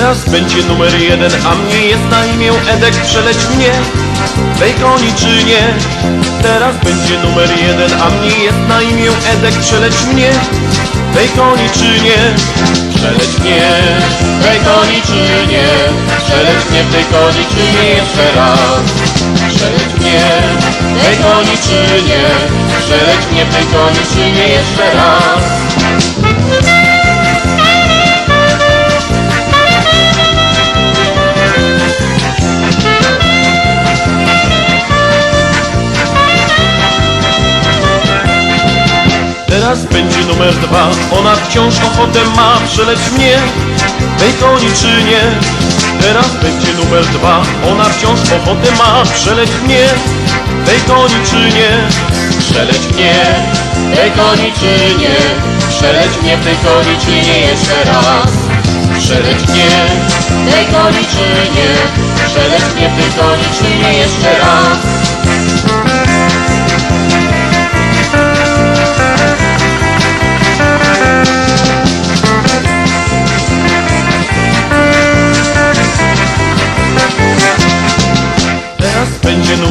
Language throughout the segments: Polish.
Teraz będzie numer jeden, a mnie jest na imię Edek, przeleć mnie Bejkoni czy nie? Teraz będzie numer jeden, a mnie jest na imię Edek, przeleć mnie Bejkoni czy nie? Przeleć mnie, bejkoni czy nie? Przeleć mnie, bejkoni czy nie jeszcze raz? Przeleć mnie, bejkoni czy nie? Przeleć mnie, bejkoni czy nie jeszcze raz? Teraz będzie numer dwa Ona wciąż ochotę ma przeleć mnie Bejkoni czy nie? Teraz będzie numer dwa Ona wciąż ochotę ma przeleć mnie Bejkoni czy nie? Przeleć mnie Bejkoni czy nie? Przeleć mnie bejkoni czy nie jeszcze raz? Przeleć mnie Bejkoni czy nie? Przeleć mnie bejkoni czy nie jeszcze raz?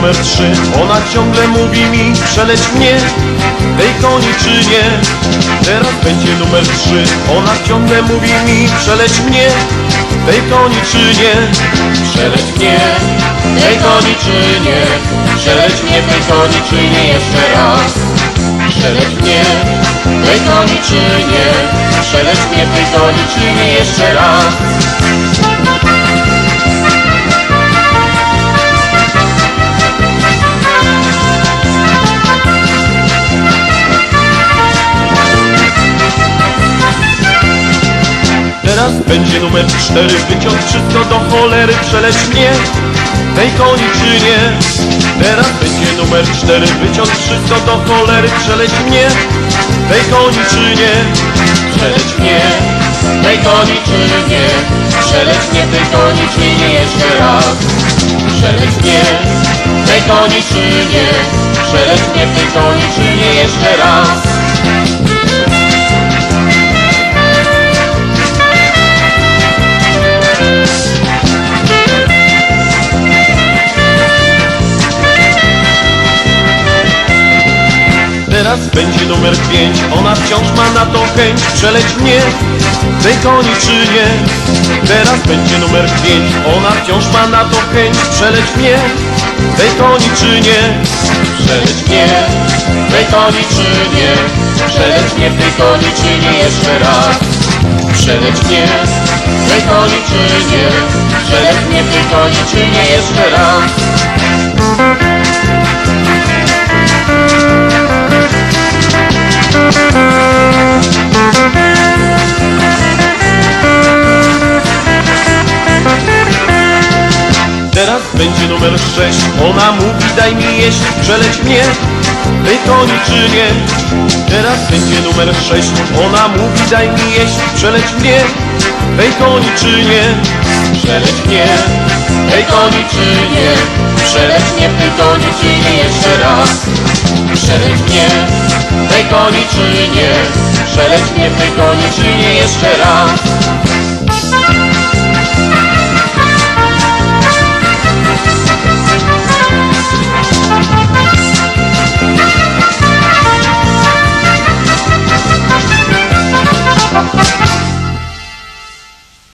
Numer trzy. Ona ciągle mówi mi Przeleć mnie. Bejkoni czy nie? Teraz będzie numer trzy. Ona ciągle mówi mi Przeleć mnie. Bejkoni czy nie? Przeleć mnie. Bejkoni czy nie? Przeleć mnie. Bejkoni czy nie? Jeszcze raz. Przeleć mnie. Bejkoni czy nie? Przeleć mnie. Bejkoni czy nie? Jeszcze raz będzie numer cztery Wyciąć wszystko do cholery Przeleć mnie. Bejkoni czy nie? Teraz będzie numer cztery Wyciąć wszystko do cholery Przeleć mnie. Bejkoni czy nie? Przeleć mnie. Bejkoni czy nie? Przeleć mnie Bejkoni czy nie? Jeszcze raz. Przeleć mnie. Bejkoni czy nie? Przeleć mnie Bejkoni czy nie? Jeszcze raz Teraz będzie numer pięć. Ona wciąż ma na to chęć. Przeleć mnie Bejkoni czy nie. Teraz będzie numer pięć. Ona wciąż ma na to chęć. Przeleć mnie Bejkoni czy nie. Przeleć mnie Bejkoni czy nie. Przeleć mnie Bejkoni czy nie jeszcze raz. Przeleć mnie Bejkoni czy nie. Przeleć mnie Bejkoni czy nie jeszcze raz numer sześć Ona mówi daj mi jeść Przeleć mnie. Bejkoni czy nie Teraz będzie numer sześć. Ona mówi daj mi jeść Przeleć mnie. Bejkoni czy nie? Przeleć mnie. Bejkoni czy nie? Przeleć mnie bejkoni czy nie? Jeszcze raz. Przeleć mnie. Bejkoni czy nie? Przeleć mnie bejkoni czy nie? Jeszcze raz